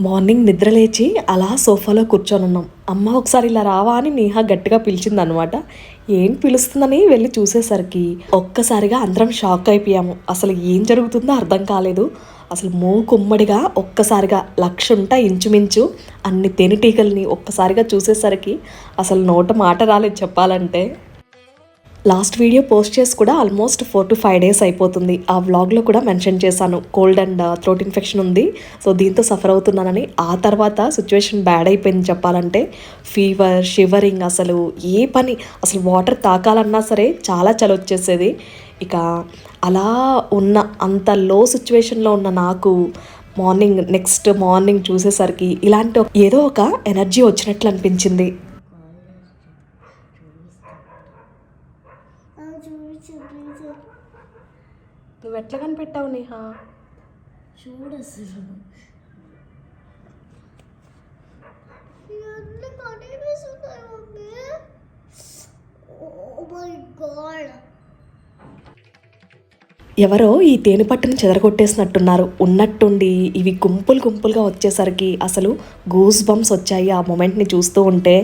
Morning నిద్రలేచి అలా సోఫాలో కూర్చొని ఉన్నాం అమ్మ ఒకసారి ఇలా రావా అని నేహా గట్టిగా పిలిచింది అనమాట ఏం పిలుస్తుందని వెళ్ళి చూసేసరికి ఒక్కసారిగా అందరం షాక్ అయిపోయాము. అసలు ఏం జరుగుతుందో అర్థం కాలేదు. అసలు మూకుమ్మడిగా ఒక్కసారిగా లక్ష ఉంటాయి ఇంచుమించు అన్ని తేనెటీగల్ని ఒక్కసారిగా చూసేసరికి అసలు నోట మాట రాలేదు చెప్పాలంటే. లాస్ట్ వీడియో పోస్ట్ చేసి కూడా almost four to five days అయిపోతుంది. ఆ వ్లాగ్లో కూడా మెన్షన్ చేశాను. Cold and uh, throat infection ఉంది. సో దీంతో సఫర్ అవుతున్నానని. ఆ తర్వాత సిచ్యువేషన్ బ్యాడ్ అయిపోయింది చెప్పాలంటే. ఫీవర్ షివరింగ్ అసలు ఏ పని అసలు వాటర్ తాకాలన్నా సరే చాలా చలి వచ్చేసేది. ఇక అలా ఉన్న అంత లో సిచ్యువేషన్లో ఉన్న నాకు మార్నింగ్ నెక్స్ట్ మార్నింగ్ చూసేసరికి ఇలాంటి ఏదో ఒక ఎనర్జీ వచ్చినట్లు అనిపించింది చూపించు ప్లీజ్ నువ్వు ఎట్లా కనిపెట్టావు నేహా? చూడు అసలు. గాడ్ ఎవరో ఈ తేనె పట్టుని చెదరగొట్టేసినట్టున్నారు. ఉన్నట్టుండి ఇవి గుంపులు గుంపులుగా వచ్చేసరికి అసలు గూస్ బంప్స్ వచ్చాయి ఆ మొమెంట్ని చూస్తూ ఉంటే.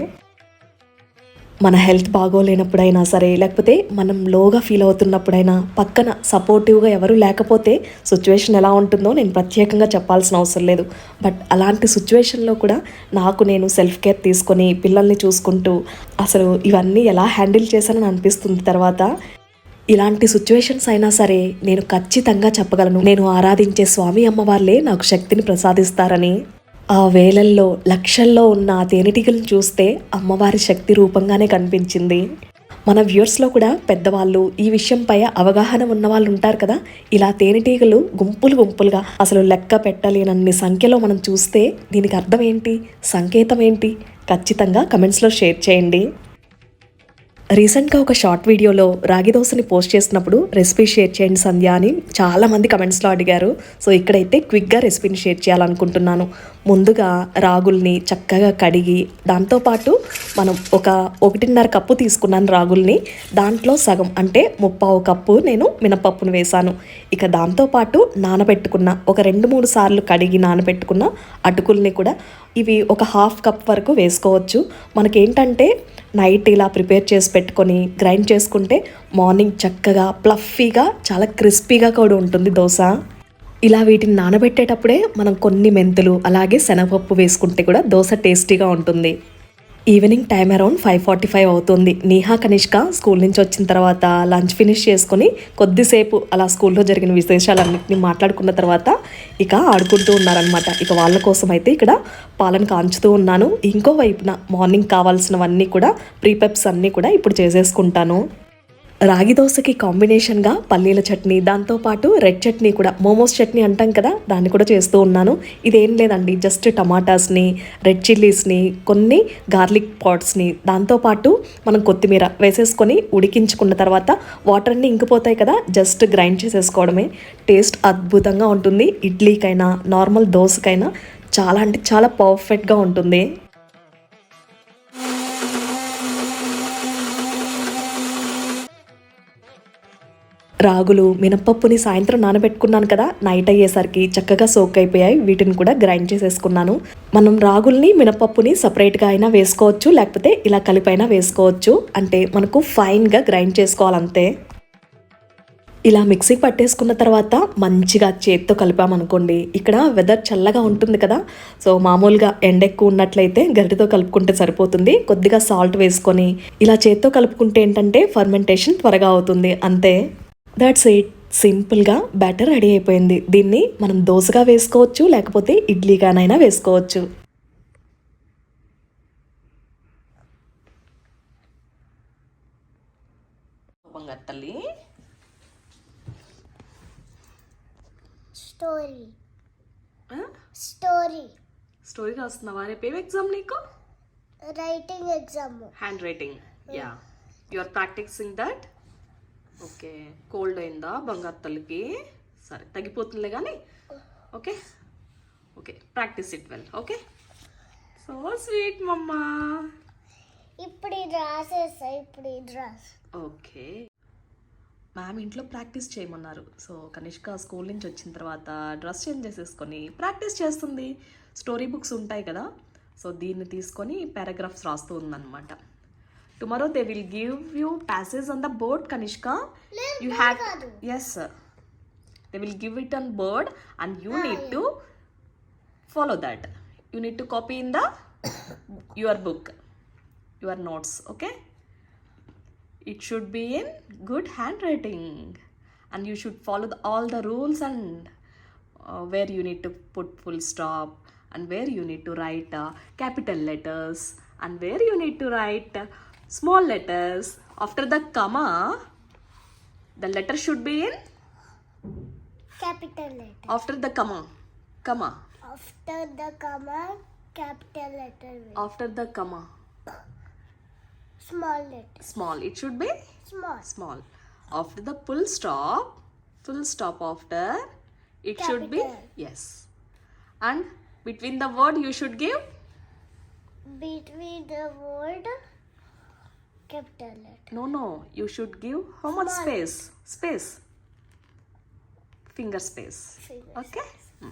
మన హెల్త్ బాగోలేనప్పుడైనా సరే లేకపోతే మనం లోగా ఫీల్ అవుతున్నప్పుడైనా పక్కన సపోర్టివ్గా ఎవరు లేకపోతే సిచ్యువేషన్ ఎలా ఉంటుందో నేను ప్రత్యేకంగా చెప్పాల్సిన అవసరం లేదు. బట్ అలాంటి సిచ్యువేషన్లో కూడా నాకు నేను సెల్ఫ్ కేర్ తీసుకొని పిల్లల్ని చూసుకుంటూ అసలు ఇవన్నీ ఎలా హ్యాండిల్ చేశానని అనిపిస్తుంది తర్వాత ఇలాంటి సిచ్యువేషన్స్ అయినా సరే నేను ఖచ్చితంగా చెప్పగలను. నేను ఆరాధించే స్వామి అమ్మవార్లే నాకు శక్తిని ప్రసాదిస్తారని ఆ వేలల్లో లక్షల్లో ఉన్న ఆ తేనెటీగలను చూస్తే అమ్మవారి శక్తి రూపంగానే కనిపించింది. మన వ్యూర్స్లో కూడా పెద్దవాళ్ళు ఈ విషయంపై అవగాహన ఉన్న వాళ్ళు ఉంటారు కదా ఇలా తేనెటీగలు గుంపులు గుంపులుగా అసలు లెక్క పెట్టలేనన్ని సంఖ్యలో మనం చూస్తే దీనికి అర్థం ఏంటి సంకేతం ఏంటి? ఖచ్చితంగా కమెంట్స్లో షేర్ చేయండి. రీసెంట్గా ఒక షార్ట్ వీడియోలో రాగి దోశని పోస్ట్ చేసినప్పుడు రెసిపీ షేర్ చేయండి సంధ్య అని చాలామంది కమెంట్స్లో అడిగారు. సో ఇక్కడైతే క్విక్గా రెసిపీని షేర్ చేయాలనుకుంటున్నాను. ముందుగా రాగుల్ని చక్కగా కడిగి దాంతోపాటు మనం ఒక ఒకటిన్నర కప్పు తీసుకున్నాను రాగుల్ని. దాంట్లో సగం అంటే ముప్పావు కప్పు నేను మినపప్పును వేశాను. ఇక దాంతోపాటు నానబెట్టుకున్న ఒక రెండు మూడు సార్లు కడిగి నానబెట్టుకున్న అటుకుల్ని కూడా ఇవి ఒక హాఫ్ కప్ వరకు వేసుకోవచ్చు. మనకేంటంటే నైట్ ఇలా ప్రిపేర్ చేసి పెట్టుకొని గ్రైండ్ చేసుకుంటే మార్నింగ్ చక్కగా ప్లఫీగా చాలా క్రిస్పీగా కూడా ఉంటుంది దోశ. ఇలా వీటిని నానబెట్టేటప్పుడే మనం కొన్ని మెంతులు అలాగే శనగపప్పు వేసుకుంటే కూడా దోశ టేస్టీగా ఉంటుంది. Evening time around five forty five అవుతుంది. నీహా కనిష్క స్కూల్ నుంచి వచ్చిన తర్వాత లంచ్ ఫినిష్ చేసుకొని కొద్దిసేపు అలా స్కూల్లో జరిగిన విశేషాలన్నింటినీ మాట్లాడుకున్న తర్వాత ఇక ఆడుకుంటూ ఉన్నారనమాట ఇక వాళ్ళ కోసం అయితే ఇక్కడ పాలను కాంచుతూ ఉన్నాను. ఇంకో వైపున మార్నింగ్ కావాల్సినవన్నీ కూడా ప్రీపెప్స్ అన్నీ కూడా ఇప్పుడు చేసేసుకుంటాను. రాగి దోశకి కాంబినేషన్గా పల్లీల చట్నీ దాంతోపాటు రెడ్ చట్నీ కూడా మోమోస్ చట్నీ అంటాం కదా దాన్ని కూడా చేస్తూ ఉన్నాను. ఇదేం లేదండి జస్ట్ టమాటాస్ని రెడ్ చిల్లీస్ని కొన్ని గార్లిక్ పాట్స్ని దాంతోపాటు మనం కొత్తిమీర వేసేసుకొని ఉడికించుకున్న తర్వాత వాటర్ అన్నీ ఇంకిపోతాయి కదా జస్ట్ గ్రైండ్ చేసేసుకోవడమే. టేస్ట్ అద్భుతంగా ఉంటుంది ఇడ్లీకైనా నార్మల్ దోశకైనా చాలా అంటే చాలా పర్ఫెక్ట్గా ఉంటుంది. రాగులు మినపప్పుని సాయంత్రం నానబెట్టుకున్నాను కదా నైట్ అయ్యేసరికి చక్కగా సోక్ అయిపోయాయి. వీటిని కూడా గ్రైండ్ చేసేసుకున్నాను. మనం రాగుల్ని మినపప్పుని సపరేట్గా అయినా వేసుకోవచ్చు లేకపోతే ఇలా కలిపైనా వేసుకోవచ్చు. అంటే మనకు ఫైన్గా గ్రైండ్ చేసుకోవాలంతే. ఇలా మిక్సీ పట్టేసుకున్న తర్వాత మంచిగా చేత్తో కలిపామనుకోండి ఇక్కడ వెదర్ చల్లగా ఉంటుంది కదా. సో మామూలుగా ఎండ ఎక్కువ ఉన్నట్లయితే గరిటతో కలుపుకుంటే సరిపోతుంది. కొద్దిగా సాల్ట్ వేసుకొని ఇలా చేత్తో కలుపుకుంటే ఏంటంటే ఫర్మెంటేషన్ త్వరగా అవుతుంది. అంతే. దట్స్ ఇట్ సింపుల్గా బ్యాటర్ రెడీ అయిపోయింది. దీన్ని మనం దోశగా వేసుకోవచ్చు లేకపోతే ఇడ్లీగానైనా వేసుకోవచ్చు. తల్లి. స్టోరీ స్టోరీ స్టోరీ రాస్తున్నావా రేపు ఏం ఎగ్జామ్ నీకు? Writing exam hand writing ya you are practicing that okay. Cold అయిందా? బంగారు తల్లికి? సరే తగ్గిపోతుందిలే కానీ okay. Okay practice it well. Okay. So sweet mama. ఇప్పుడు ఇది రాసేస్తా ఇప్పుడు ఇది రాసు. ఓకే. మ్యామ్ ఇంట్లో ప్రాక్టీస్ చేయమన్నారు. సో కనిష్క స్కూల్ నుంచి వచ్చిన తర్వాత డ్రెస్ చేంజ్ చేసేసుకొని ప్రాక్టీస్ చేస్తుంది. స్టోరీ బుక్స్ ఉంటాయి కదా. సో దీన్ని తీసుకొని పారాగ్రాఫ్స్ రాస్తూ ఉందన్నమాట. tomorrow they will give you passes on the board kanishka. You have yes sir. They will give it on board and you need to follow that. You need to copy in the your book your notes okay? It should be in good handwriting and you should follow the, all the rules and uh, where you need to put full stop and where you need to write uh, capital letters and where you need to write uh, small letters after the comma the letter should be in Capital letter. after the comma comma After the comma, capital letter. after the comma Small letter. small it should be Small. small after the full stop full stop after it should be yes and between the word you should give Between the word, capital letter. no no you should give how much Small. space space finger space Finger okay Hmm.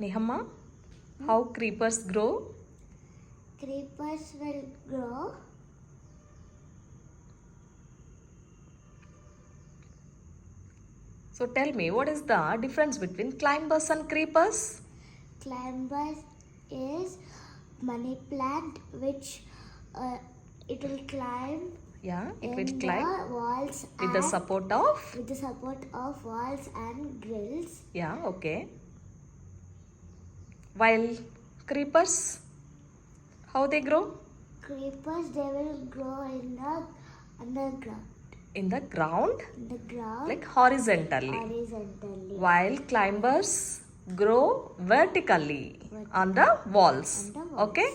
Nehamma, how creepers grow? Creepers will grow. So tell me, what is the difference between climbers and creepers? Climbers is money plant which uh, it will climb Yeah, it will climb the walls with the support of. with the support of walls and grills. Yeah, okay. While creepers, how they grow? Creepers they will grow in the underground. In the ground, In the ground like horizontally. horizontally. While climbers grow vertically on the walls. Okay?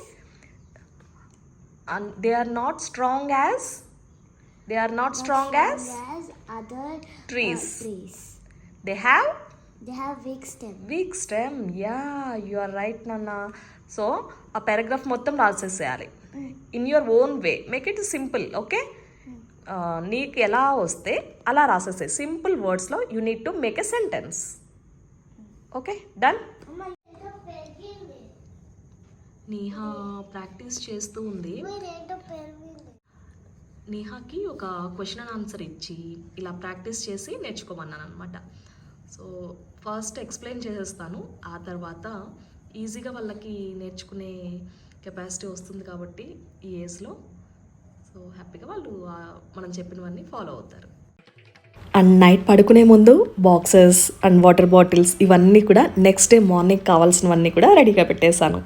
And they are not strong as. They are not strong as. other uh, Trees. trees. They have They have weak stem. Weak stem ya you are right నాన్న so ఆ paragraph మొత్తం రాసేసేయాలి in your own way make it simple okay నీకు ఎలా వస్తే అలా రాసేసే simple వర్డ్స్లో you need to make a sentence okay done? Niha practice చేస్తూ ఉంది. నేహాకి ఒక క్వశ్చన్ అండ్ ఆన్సర్ ఇచ్చి ఇలా ప్రాక్టీస్ చేసి నేర్చుకోమన్నాను అనమాట సో ఫస్ట్ ఎక్స్ప్లెయిన్ చేసేస్తాను. ఆ తర్వాత ఈజీగా వాళ్ళకి నేర్చుకునే కెపాసిటీ వస్తుంది కాబట్టి ఈ ఏజ్లో. సో హ్యాపీగా వాళ్ళు మనం చెప్పినవన్నీ ఫాలో అవుతారు. అండ్ నైట్ పడుకునే ముందు బాక్సెస్ అండ్ వాటర్ బాటిల్స్ ఇవన్నీ కూడా నెక్స్ట్ డే మార్నింగ్ కావాల్సినవన్నీ కూడా రెడీగా పెట్టేశాను.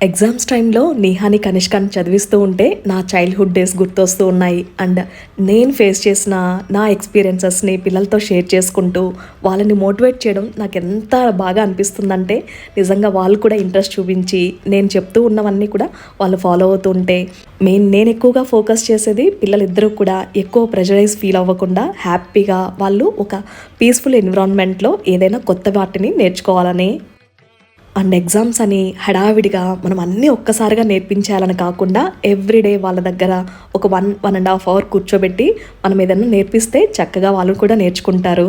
ఎగ్జామ్స్ టైంలో నేహాని కనిష్కాన్ని చదివిస్తూ ఉంటే నా చైల్డ్హుడ్ డేస్ గుర్తొస్తూ ఉన్నాయి. అండ్ నేను ఫేస్ చేసిన నా ఎక్స్పీరియన్సెస్ని పిల్లలతో షేర్ చేసుకుంటూ వాళ్ళని మోటివేట్ చేయడం నాకు ఎంత బాగా అనిపిస్తుందంటే నిజంగా వాళ్ళు కూడా ఇంట్రెస్ట్ చూపించి నేను చెప్తూ ఉన్నవన్నీ కూడా వాళ్ళు ఫాలో అవుతూ ఉంటే మెయిన్ నేను ఎక్కువగా ఫోకస్ చేసేది పిల్లలిద్దరూ కూడా ఎక్కువ ప్రెషరైజ్ ఫీల్ అవ్వకుండా హ్యాపీగా వాళ్ళు ఒక పీస్ఫుల్ ఎన్విరాన్మెంట్లో ఏదైనా కొత్త వాటిని నేర్చుకోవాలని అండ్ ఎగ్జామ్స్ అని హడావిడిగా మనం అన్నీ ఒక్కసారిగా నేర్పించాలని కాకుండా ఎవ్రీడే వాళ్ళ దగ్గర ఒక one one and half hour కూర్చోబెట్టి మనం ఏదైనా నేర్పిస్తే చక్కగా వాళ్ళు కూడా నేర్చుకుంటారు.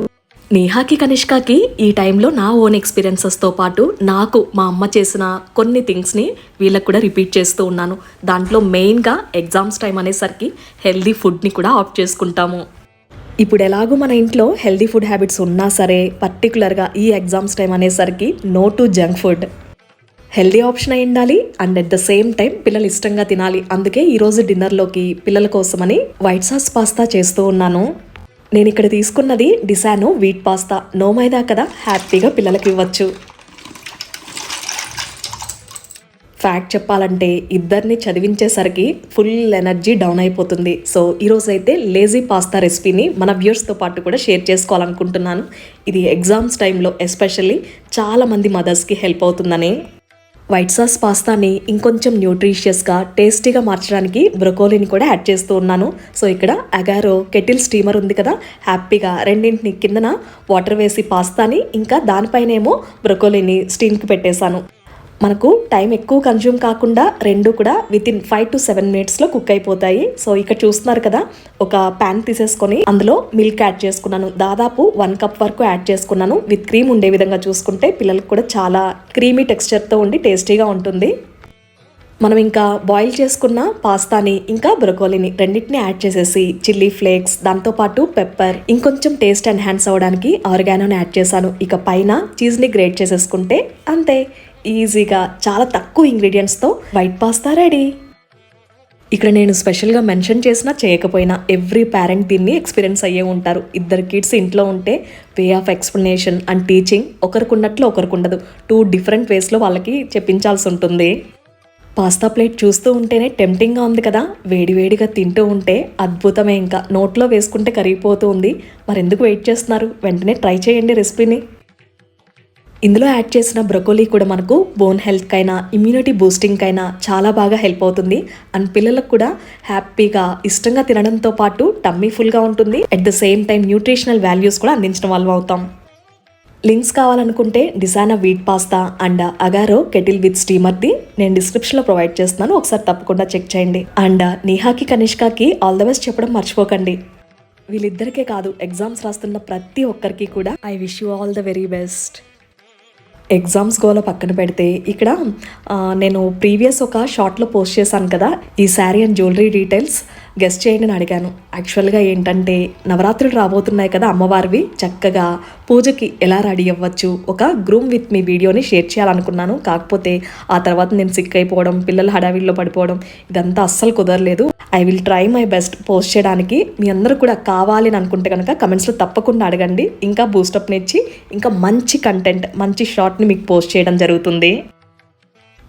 నేహాకి కనిష్కకి ఈ టైంలో నా ఓన్ ఎక్స్పీరియన్సెస్తో పాటు నాకు మా అమ్మ చేసిన కొన్ని థింగ్స్ని వీళ్ళకి కూడా రిపీట్ చేస్తూ ఉన్నాను. దాంట్లో మెయిన్గా ఎగ్జామ్స్ టైం అనేసరికి హెల్దీ ఫుడ్ని కూడా ఆఫ్ చేసుకుంటాము. ఇప్పుడు ఎలాగో మన ఇంట్లో హెల్దీ ఫుడ్ హ్యాబిట్స్ ఉన్నా సరే పర్టికులర్గా ఈ ఎగ్జామ్స్ టైం అనేసరికి no to junk food healthy option అయి ఉండాలి and at the same time పిల్లలు ఇష్టంగా తినాలి. అందుకే ఈరోజు డిన్నర్లోకి పిల్లల కోసమని వైట్ సాస్ పాస్తా చేస్తూ ఉన్నాను. నేను ఇక్కడ తీసుకున్నది Disano wheat pasta. No maida కదా హ్యాపీగా పిల్లలకి ఇవ్వచ్చు. ఫ్యాక్ట్ చెప్పాలంటే ఇద్దరిని చదివించేసరికి ఫుల్ ఎనర్జీ డౌన్ అయిపోతుంది. సో ఈరోజు అయితే లేజీ పాస్తా రెసిపీని మన వ్యూర్స్తో పాటు కూడా షేర్ చేసుకోవాలనుకుంటున్నాను. ఇది ఎగ్జామ్స్ టైంలో ఎస్పెషల్లీ చాలామంది మదర్స్కి హెల్ప్ అవుతుందని. వైట్ సాస్ పాస్తాని ఇంకొంచెం న్యూట్రిషియస్గా టేస్టీగా మార్చడానికి బ్రొకోలీని కూడా యాడ్ చేస్తూ ఉన్నాను. సో ఇక్కడ అగారో కెటిల్ స్టీమర్ ఉంది కదా హ్యాపీగా రెండింటిని కిందన వాటర్ వేసి పాస్తాని ఇంకా దానిపైనేమో బ్రొకోలీని స్టీమ్కి పెట్టేశాను. మనకు టైం ఎక్కువ కన్జ్యూమ్ కాకుండా రెండు కూడా వితిన్ ఫైవ్ టు సెవెన్ మినిట్స్లో కుక్ అయిపోతాయి. సో ఇక్కడ చూస్తున్నారు కదా ఒక ప్యాన్ తీసేసుకొని అందులో మిల్క్ యాడ్ చేసుకున్నాను. దాదాపు వన్ కప్ వరకు యాడ్ చేసుకున్నాను. విత్ క్రీమ్ ఉండే విధంగా చూసుకుంటే పిల్లలకు కూడా చాలా క్రీమీ టెక్స్చర్తో ఉండి టేస్టీగా ఉంటుంది. మనం ఇంకా బాయిల్ చేసుకున్న పాస్తాని ఇంకా బ్రొకోలీని రెండింటిని యాడ్ చేసేసి చిల్లీ ఫ్లేక్స్ దాంతోపాటు పెప్పర్ ఇంకొంచెం టేస్ట్ ఎన్హాన్స్ అవ్వడానికి ఆర్గానోని యాడ్ చేశాను. ఇక పైన చీజ్ని గ్రేట్ చేసేసుకుంటే అంతే. ఈజీగా చాలా తక్కువ ఇంగ్రీడియంట్స్తో వైట్ పాస్తా రెడీ. ఇక్కడ నేను స్పెషల్గా మెన్షన్ చేసినా చేయకపోయినా ఎవ్రీ పేరెంట్ దీన్ని ఎక్స్పీరియన్స్ అయ్యే ఉంటారు. ఇద్దరు కిడ్స్ ఇంట్లో ఉంటే way of explanation and teaching ఒకరికి ఉన్నట్లు ఒకరికి ఉండదు టూ డిఫరెంట్ వేస్లో వాళ్ళకి చెప్పించాల్సి ఉంటుంది. పాస్తా ప్లేట్ చూస్తూ ఉంటేనే టెంప్టింగ్గా ఉంది కదా. వేడివేడిగా తింటూ ఉంటే అద్భుతమే ఇంకా. నోట్లో వేసుకుంటే కరిగిపోతూ ఉంది. వెయిట్ చేస్తున్నారు? వెంటనే ట్రై చేయండి రెసిపీని. ఇందులో యాడ్ చేసిన బ్రొకోలీ కూడా మనకు బోన్ హెల్త్కైనా ఇమ్యూనిటీ బూస్టింగ్కైనా చాలా బాగా హెల్ప్ అవుతుంది. అండ్ పిల్లలకు కూడా హ్యాపీగా ఇష్టంగా తినడంతో పాటు టమ్మీ ఫుల్గా ఉంటుంది. At the same time nutritional values కూడా అందించడం వల్ల అవుతాం. లింక్స్ కావాలనుకుంటే Disano wheat pasta and Agaro kettle with స్టీమర్ది నేను డిస్క్రిప్షన్లో ప్రొవైడ్ చేస్తున్నాను. ఒకసారి తప్పకుండా చెక్ చేయండి. అండ్ నిహాకి కనిష్కాకి ఆల్ ద బెస్ట్ చెప్పడం మర్చిపోకండి. వీళ్ళిద్దరికే కాదు ఎగ్జామ్స్ రాస్తున్న ప్రతి ఒక్కరికి కూడా I wish you all the very best. Exams గోల పక్కన పెడితే ఇక్కడ నేను ప్రీవియస్ ఒక షార్ట్లో పోస్ట్ చేశాను కదా ఈ sari and jewellery details. Guess చేయండి అని అడిగాను. యాక్చువల్గా ఏంటంటే నవరాత్రులు రాబోతున్నాయి కదా అమ్మవారివి. చక్కగా పూజకి ఎలా రెడీ అవ్వచ్చు ఒక గ్రూమ్ విత్ మీ వీడియోని షేర్ చేయాలనుకున్నాను. కాకపోతే ఆ తర్వాత నేను సిక్ అయిపోవడం పిల్లల హడావిడిలో పడిపోవడం ఇదంతా అస్సలు కుదరలేదు. I will try my best post చేయడానికి. మీ అందరూ కూడా కావాలి అని అనుకుంటే కనుక కమెంట్స్లో తప్పకుండా అడగండి. ఇంకా బూస్టప్ ఇచ్చి ఇంకా మంచి కంటెంట్ మంచి షార్ట్ని మీకు పోస్ట్ చేయడం జరుగుతుంది.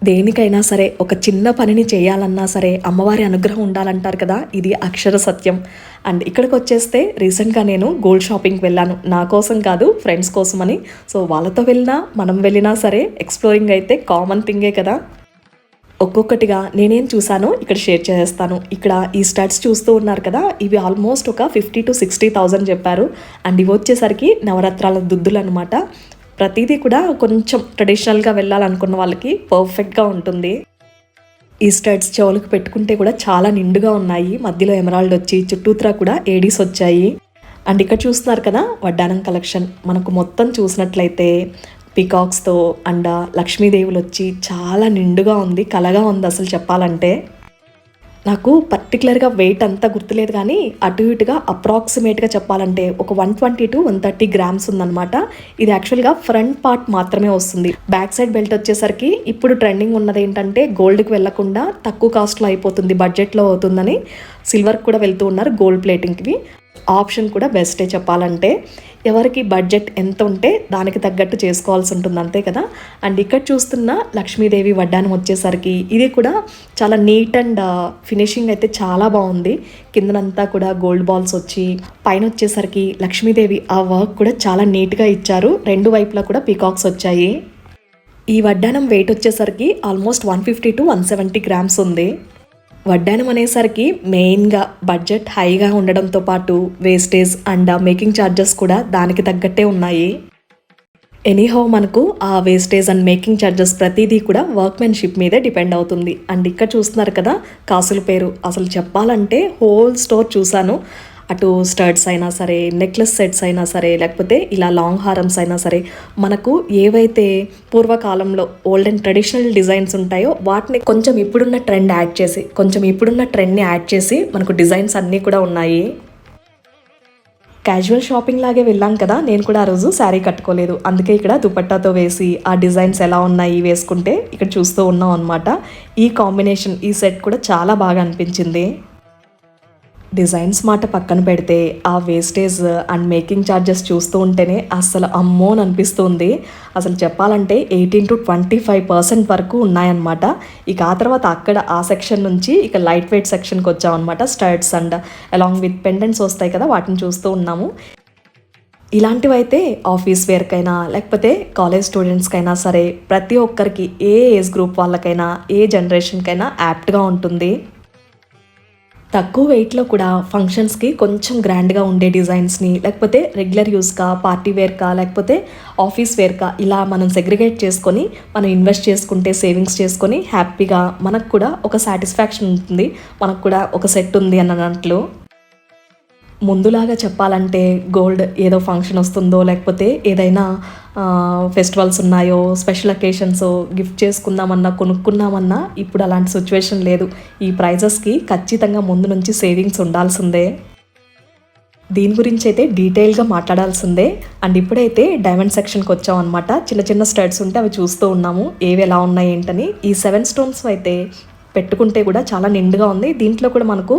దేనికైనా సరే ఒక చిన్న పనిని చేయాలన్నా సరే అమ్మవారి అనుగ్రహం ఉండాలంటారు కదా ఇది అక్షర సత్యం. అండ్ ఇక్కడికి వచ్చేస్తే రీసెంట్గా నేను గోల్డ్ షాపింగ్కి వెళ్ళాను. నా కోసం కాదు ఫ్రెండ్స్ కోసమని. సో వాళ్ళతో వెళ్ళినా మనం వెళ్ళినా సరే ఎక్స్ప్లోరింగ్ అయితే కామన్ థింగే కదా. ఒక్కొక్కటిగా నేనేం చూసానో ఇక్కడ షేర్ చేస్తాను ఇక్కడ ఈ స్టడ్స్ చూస్తూ ఉన్నారు కదా ఇవి ఆల్మోస్ట్ ఒక ఫిఫ్టీ టు సిక్స్టీ థౌజండ్ చెప్పారు. అండ్ ఇవి వచ్చేసరికి నవరత్నాల దుద్దులు అనమాట ప్రతిదీ కూడా కొంచెం ట్రెడిషనల్గా వెళ్ళాలనుకున్న వాళ్ళకి పర్ఫెక్ట్గా ఉంటుంది. ఈ స్టడ్స్ చెవులకు పెట్టుకుంటే కూడా చాలా నిండుగా ఉన్నాయి. మధ్యలో ఎమరాల్డ్ వచ్చి చుట్టూత్రా కూడా ఏడీస్ వచ్చాయి. అండ్ ఇక్కడ చూస్తున్నారు కదా వడ్డానం కలెక్షన్ మనకు మొత్తం చూసినట్లయితే పీకాక్స్తో అండ్ లక్ష్మీదేవులు వచ్చి చాలా నిండుగా ఉంది కలగా ఉంది అసలు చెప్పాలంటే. నాకు పర్టికులర్గా వెయిట్ అంతా గుర్తులేదు కానీ అటు ఇటుగా అప్రాక్సిమేట్గా చెప్పాలంటే ఒక one twenty to one thirty grams ఉందన్నమాట. ఇది యాక్చువల్గా ఫ్రంట్ పార్ట్ మాత్రమే వస్తుంది. బ్యాక్ సైడ్ బెల్ట్ వచ్చేసరికి ఇప్పుడు ట్రెండింగ్ ఉన్నది ఏంటంటే గోల్డ్కి వెళ్ళకుండా తక్కువ కాస్ట్లో అయిపోతుంది బడ్జెట్లో అవుతుందని. సిల్వర్ కూడా వెళ్తూ ఉన్నారు గోల్డ్ ప్లేటింగ్కి ఆప్షన్ కూడా బెస్టే చెప్పాలంటే. ఎవరికి బడ్జెట్ ఎంత ఉంటే దానికి తగ్గట్టు చేసుకోవాల్సి ఉంటుంది అంతే కదా. అండ్ ఇక్కడ చూస్తున్న లక్ష్మీదేవి వడ్డానం వచ్చేసరికి ఇది కూడా చాలా నీట్ అండ్ ఫినిషింగ్ అయితే చాలా బాగుంది. కిందనంతా కూడా గోల్డ్ బాల్స్ వచ్చి పైన వచ్చేసరికి లక్ష్మీదేవి ఆ వర్క్ కూడా చాలా నీట్గా ఇచ్చారు. రెండు వైపులా కూడా పీకాక్స్ వచ్చాయి. ఈ వడ్డానం వెయిట్ వచ్చేసరికి almost one fifty to one seventy grams ఉంది. వడ్డానం అనేసరికి మెయిన్గా బడ్జెట్ హైగా ఉండడంతో పాటు వేస్టేజ్ అండ్ మేకింగ్ ఛార్జెస్ కూడా దానికి తగ్గట్టే ఉన్నాయి. ఎనీహౌ మనకు ఆ వేస్టేజ్ అండ్ మేకింగ్ ఛార్జెస్ ప్రతిదీ కూడా వర్క్మెన్షిప్ మీదే డిపెండ్ అవుతుంది. అండ్ ఇక్కడ చూస్తున్నారు కదా కాసుల పేరు. అసలు చెప్పాలంటే హోల్ స్టోర్ చూశాను. అటు స్టర్ట్స్ అయినా సరే నెక్లెస్ సెట్స్ అయినా సరే లేకపోతే ఇలా లాంగ్ హారమ్స్ అయినా సరే మనకు ఏవైతే పూర్వకాలంలో ఓల్డ్ అండ్ ట్రెడిషనల్ డిజైన్స్ ఉంటాయో వాటిని కొంచెం ఇప్పుడున్న ట్రెండ్ యాడ్ చేసి కొంచెం ఇప్పుడున్న ట్రెండ్ని యాడ్ చేసి మనకు డిజైన్స్ అన్నీ కూడా ఉన్నాయి. క్యాజువల్ షాపింగ్ లాగే వెళ్ళాం కదా నేను కూడా ఆ రోజు శారీ కట్టుకోలేదు. అందుకే ఇక్కడ దుపట్టాతో వేసి ఆ డిజైన్స్ ఎలా ఉన్నాయి వేసుకుంటే ఇక్కడ చూస్తూ ఉన్నాం అనమాట ఈ కాంబినేషన్ ఈ సెట్ కూడా చాలా బాగా అనిపించింది. డిజైన్స్ మాట పక్కన పెడితే ఆ వేస్టేజ్ అండ్ మేకింగ్ ఛార్జెస్ చూస్తూ ఉంటేనే అసలు అమ్మో అని అనిపిస్తుంది. అసలు చెప్పాలంటే eighteen to twenty five percent వరకు ఉన్నాయన్నమాట. ఇక ఆ తర్వాత అక్కడ ఆ సెక్షన్ నుంచి ఇక లైట్ వెయిట్ సెక్షన్కి వచ్చామన్నమాట studs and along with pendants వస్తాయి కదా వాటిని చూస్తూ ఉన్నాము. ఇలాంటివైతే ఆఫీస్ వేర్కైనా లేకపోతే కాలేజ్ స్టూడెంట్స్కైనా సరే ప్రతి ఒక్కరికి ఏ ఏజ్ గ్రూప్ వాళ్ళకైనా ఏ జనరేషన్కైనా యాప్ట్గా ఉంటుంది. తక్కువ వెయిట్లో కూడా ఫంక్షన్స్కి కొంచెం గ్రాండ్గా ఉండే డిజైన్స్ని లేకపోతే రెగ్యులర్ యూస్కా పార్టీ వేర్కా లేకపోతే ఆఫీస్ వేర్కా ఇలా మనం సెగ్రిగేట్ చేసుకొని మనం ఇన్వెస్ట్ చేసుకుంటే సేవింగ్స్ చేసుకొని హ్యాపీగా మనకు కూడా ఒక సాటిస్ఫాక్షన్ ఉంటుంది మనకు కూడా ఒక సెట్ ఉంది అన్నట్లు. ముందులాగా చెప్పాలంటే గోల్డ్ ఏదో ఫంక్షన్ వస్తుందో లేకపోతే ఏదైనా ఫెస్టివల్స్ ఉన్నాయో స్పెషల్ అకేషన్స్ గిఫ్ట్ చేసుకుందామన్నా కొనుక్కుందామన్నా ఇప్పుడు అలాంటి సిచ్యువేషన్ లేదు. ఈ ప్రైజెస్కి ఖచ్చితంగా ముందు నుంచి సేవింగ్స్ ఉండాల్సిందే. దీని గురించి అయితే డీటెయిల్గా మాట్లాడాల్సిందే. అండ్ ఇప్పుడైతే డైమండ్ సెక్షన్కి వచ్చాం అనమాట చిన్న చిన్న స్టడ్స్ ఉంటే అవి చూస్తూ ఉన్నాము. ఏవి ఎలా ఉన్నాయి ఏంటని. ఈ సెవెన్ స్టోన్స్ అయితే పెట్టుకుంటే కూడా చాలా నిండుగా ఉంది. దీంట్లో కూడా మనకు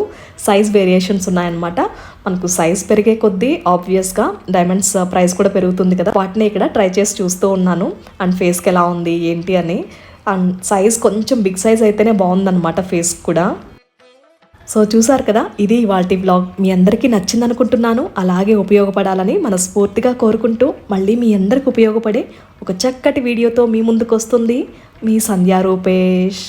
సైజ్ వేరియేషన్స్ ఉన్నాయన్నమాట. మనకు సైజ్ పెరిగే కొద్దీ ఆబ్వియస్గా డైమండ్స్ ప్రైస్ కూడా పెరుగుతుంది కదా. వాటిని ఇక్కడ ట్రై చేసి చూస్తూ ఉన్నాను. అండ్ ఫేస్కి ఎలా ఉంది ఏంటి అని. అండ్ సైజ్ కొంచెం బిగ్ సైజ్ అయితేనే బాగుందన్నమాట ఫేస్ కూడా. సో చూసారు కదా ఇది ఇవాళ బ్లాగ్ మీ అందరికీ నచ్చింది అనుకుంటున్నాను. అలాగే ఉపయోగపడాలని మనస్ఫూర్తిగా కోరుకుంటూ మళ్ళీ మీ అందరికి ఉపయోగపడే ఒక చక్కటి వీడియోతో మీ ముందుకు వస్తుంది. మీ సంధ్యా రూపేష్.